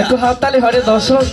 একটু হাততালি হরে দর্শক